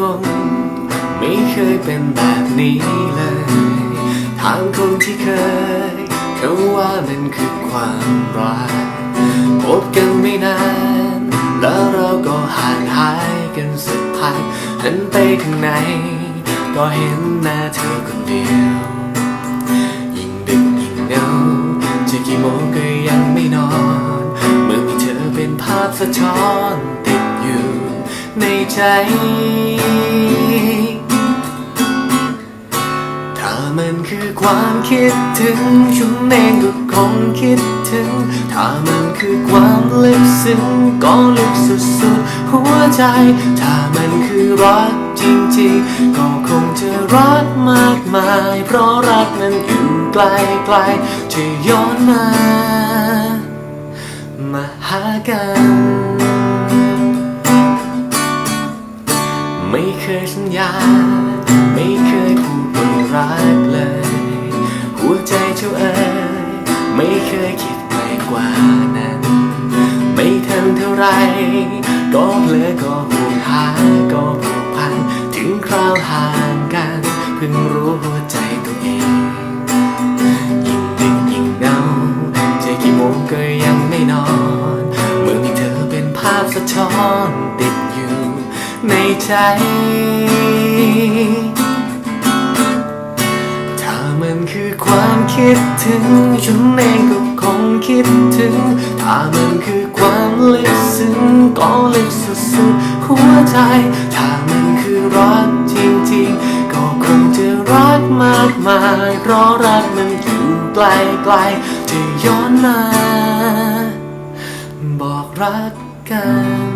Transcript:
งง ไม่เคยเป็นแบบนี้เลยถามคนที่เคย เขาว่ามันคือความรักพบกันไม่นาน แล้วเราก็ห่างหายกันสักพักหันไปข้างในก็เห็นหน้าเธอคนเดียว ยิ่งดึกยิ่งเหงาจะกี่โมงก็ยังไม่นอน เมื่อมีเธอเป็นภาพสะท้อนติดอยู่ในใจ มันคือความคิดถึงฉันเองก็คงคิดถึง ถ้ามันคือความลึกซึ้งก็ลึกสุดๆหัวใจ ถ้ามันคือรักจริงๆ ก็คงจะรักมากมาย เพราะรักนั้นอยู่ไกลๆจะย้อนมา มาหากันไม่เคยสัญญา เอ๋ยไม่เคยคิดไปกว่านั้น ไม่ทันเท่าไร ก็เพลอก็ห่วงหาก็ผูกพัน ถึงคราวห่างกัน เพิ่งรู้หัวใจตัวเอง ยิ่งดึกยิ่งเหงาจะกี่โมงก็ยังไม่นอน เมื่อมีเธอเป็นภาพสะท้อนติดอยู่ในใจ มันคือความคิดถึง ฉันเองก็คงคิดถึง ถ้ามันคือความลึกซึ้งก็ลึกสุดๆหัวใจ ถ้ามันคือรักจริงๆ ก็คงจะรักมากมายเพราะรักมันอยู่ไกลๆจะย้อนมา บอกรักกัน